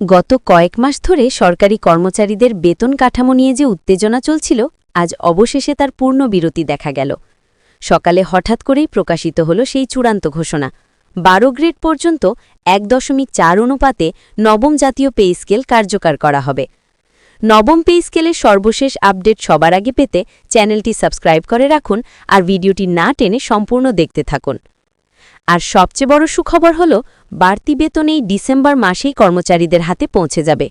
গত কয়েক মাস ধরে সরকারি কর্মচারীদের বেতন কাঠামো নিয়ে যে উত্তেজনা চলছিল, আজ অবশেষে তার পূর্ণ বিরতি দেখা গেল। সকালে হঠাৎ করেই প্রকাশিত হল সেই চূড়ান্ত ঘোষণা। বারো গ্রেড পর্যন্ত এক দশমিক চার অনুপাতে নবম জাতীয় পে স্কেল কার্যকর করা হবে। নবম পে স্কেলের সর্বশেষ আপডেট সবার আগে পেতে চ্যানেলটি সাবস্ক্রাইব করে রাখুন আর ভিডিওটি না টেনে সম্পূর্ণ দেখতে থাকুন। আর সবচেয়ে বড় সুখবর হল, বাড়তি বেতন এই ডিসেম্বর মাসেই কর্মচারীদের হাতে পৌঁছে যাবে।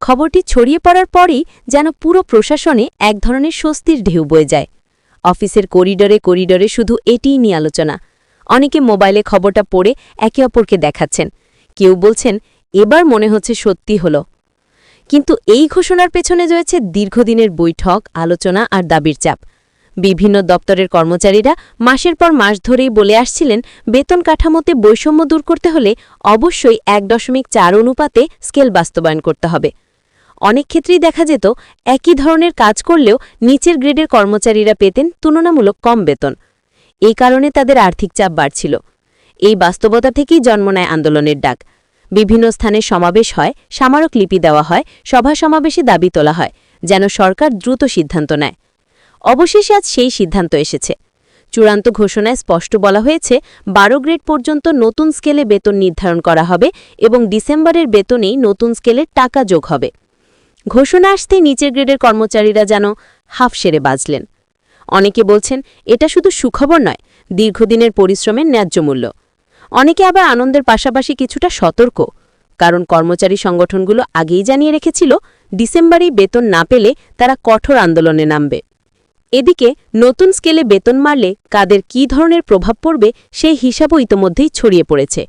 খবরটি ছড়িয়ে পড়ার পরেই যেন পুরো প্রশাসনে এক ধরনের স্বস্তির ঢেউ বয়ে যায়। অফিসের করিডরে করিডরে শুধু এটিই নিয়ে আলোচনা। অনেকে মোবাইলে খবরটা পড়ে একে অপরকে দেখাচ্ছেন। কেউ বলছেন, এবার মনে হচ্ছে সত্যি হল। কিন্তু এই ঘোষণার পেছনে রয়েছে দীর্ঘদিনের বৈঠক, আলোচনা আর দাবির চাপ। বিভিন্ন দপ্তরের কর্মচারীরা মাসের পর মাস ধরেই বলে আসছিলেন, বেতন কাঠামোতে বৈষম্য দূর করতে হলে অবশ্যই এক দশমিক চার অনুপাতে স্কেল বাস্তবায়ন করতে হবে। অনেক ক্ষেত্রেই দেখা যেত, একই ধরনের কাজ করলেও নিচের গ্রেডের কর্মচারীরা পেতেন তুলনামূলক কম বেতন। এই কারণে তাদের আর্থিক চাপ বাড়ছিল। এই বাস্তবতা থেকেই জন্ম নেয় আন্দোলনের ডাক। বিভিন্ন স্থানে সমাবেশ হয় স্মারকলিপি দেওয়া হয়, সভা সমাবেশে দাবি তোলা হয়, যেন সরকার দ্রুত সিদ্ধান্ত নেয়। অবশেষে আজ সেই সিদ্ধান্ত এসেছে। চূড়ান্ত ঘোষণায় স্পষ্ট বলা হয়েছে, বারো গ্রেড পর্যন্ত নতুন স্কেলে বেতন নির্ধারণ করা হবে এবং ডিসেম্বরের বেতনেই নতুন স্কেলের টাকা যোগ হবে। ঘোষণা আসতেই নিচের গ্রেডের কর্মচারীরা যেন হাফ সেরে বাজলেন। অনেকে বলছেন, এটা শুধু সুখবর নয়, দীর্ঘদিনের পরিশ্রমের ন্যায্য মূল্য। অনেকে আবার আনন্দের পাশাপাশি কিছুটা সতর্ক। কারণ কর্মচারী সংগঠনগুলো আগেই জানিয়ে রেখেছিল, ডিসেম্বরেই বেতন না পেলে তারা কঠোর আন্দোলনে নামবে। এদিকে, নতুন স্কেলে বেতন মারলে কাদের কী ধরনের প্রভাব পড়বে সেই হিসাবও ইতোমধ্যেই ছড়িয়ে পড়েছে।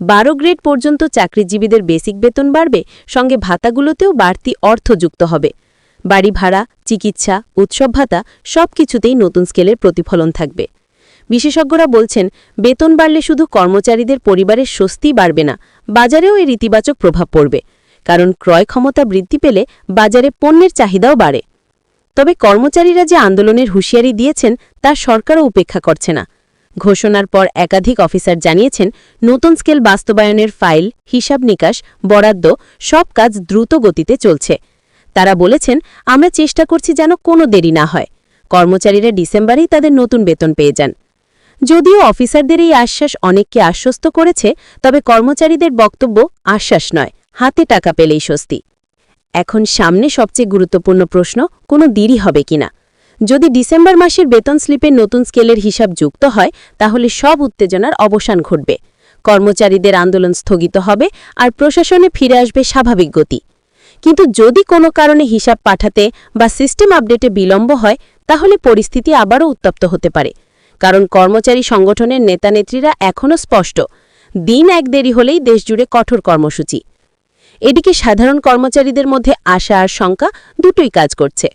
বারো গ্রেড পর্যন্ত চাকরিজীবীদের বেসিক বেতন বাড়বে, সঙ্গে ভাতাগুলোতেও বাড়তি অর্থ যুক্ত হবে। বাড়ি ভাড়া, চিকিৎসা, উৎসব ভাতা সব কিছুতেই নতুন স্কেলের প্রতিফলন থাকবে। বিশেষজ্ঞরা বলছেন, বেতন বাড়লে শুধু কর্মচারীদের পরিবারের স্বস্তি বাড়বে না, বাজারেও এর ইতিবাচক প্রভাব পড়বে। কারণ ক্রয় ক্ষমতা বৃদ্ধি পেলে বাজারে পণ্যের চাহিদাও বাড়ে। তবে কর্মচারীরা যে আন্দোলনের হুঁশিয়ারি দিয়েছেন, তা সরকারও উপেক্ষা করছে না। ঘোষণার পর একাধিক অফিসার জানিয়েছেন, নতুন স্কেল বাস্তবায়নের ফাইল, হিসাব নিকাশ, বরাদ্দ, সব কাজ দ্রুত গতিতে চলছে। তারা বলেছেন, আমরা চেষ্টা করছি যেন কোনো দেরি না হয়। কর্মচারীরা ডিসেম্বরেই তাদের নতুন বেতন পেয়ে যান। যদিও অফিসারদের এই আশ্বাস অনেককে আশ্বস্ত করেছে, তবে কর্মচারীদের বক্তব্য আশ্বাস নয়, হাতে টাকা পেলেই স্বস্তি। এখন সামনে সবচেয়ে গুরুত্বপূর্ণ প্রশ্ন, কোনো দেরি হবে কিনা? যদি ডিসেম্বর মাসের বেতন স্লিপে নতুন স্কেলের হিসাব যুক্ত হয়, তাহলে সব উত্তেজনার অবসান ঘটবে। কর্মচারীদের আন্দোলন স্থগিত হবে আর প্রশাসনে ফিরে আসবে স্বাভাবিক গতি। কিন্তু যদি কোনো কারণে হিসাব পাঠাতে বা সিস্টেম আপডেটে বিলম্ব হয়, তাহলে পরিস্থিতি আবারও উত্তপ্ত হতে পারে। কারণ কর্মচারী সংগঠনের নেতানেত্রীরা এখনও স্পষ্ট, দিন এক দেরি হলেই দেশজুড়ে কঠোর কর্মসূচি। এদিকে সাধারণ কর্মচারীদের মধ্যে আশা আর শঙ্কা দুটোই কাজ করছে।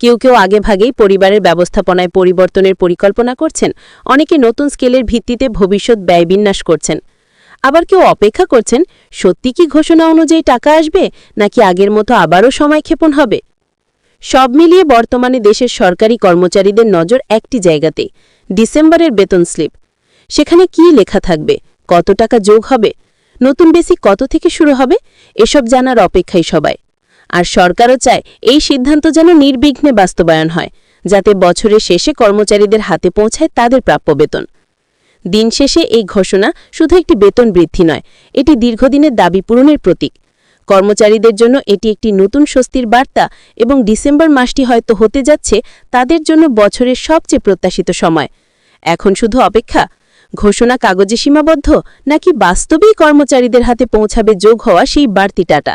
কেউ কেউ আগেভাগেই পরিবারের ব্যবস্থাপনায় পরিবর্তনের পরিকল্পনা করছেন, অনেকে নতুন স্কেলের ভিত্তিতে ভবিষ্যৎ ব্যয়বিন্যাস করছেন। আবার কেউ অপেক্ষা করছেন, সত্যি কি ঘোষণা অনুযায়ী টাকা আসবে, নাকি আগের মতো আবারও সময়ক্ষেপণ হবে? সব মিলিয়ে বর্তমানে দেশের সরকারি কর্মচারীদের নজর একটি জায়গাতে ডিসেম্বরের বেতন স্লিপ। সেখানে কি লেখা থাকবে, কত টাকা যোগ হবে নতুন বেসিক কত থেকে শুরু হবে? এসব জানার অপেক্ষাই সবাই। আর সরকারও চায় এই সিদ্ধান্ত যেন নির্বিঘ্নে বাস্তবায়ন হয়, যাতে বছরের শেষে কর্মচারীদের হাতে পৌঁছায় তাদের প্রাপ্য বেতন। দিন শেষে এই ঘোষণা শুধু একটি বেতন বৃদ্ধি নয়, এটি দীর্ঘদিনের দাবি পূরণের প্রতীক। কর্মচারীদের জন্য এটি একটি নতুন স্বস্তির বার্তা এবং ডিসেম্বর মাসটি হয়তো হতে যাচ্ছে তাদের জন্য বছরের সবচেয়ে প্রত্যাশিত সময়। এখন শুধু অপেক্ষা ঘোষণা কাগজে সীমাবদ্ধ নাকি বাস্তবেই কর্মচারীদের হাতে পৌঁছাবে যোগ হওয়া সেই বাড়তি টাটা?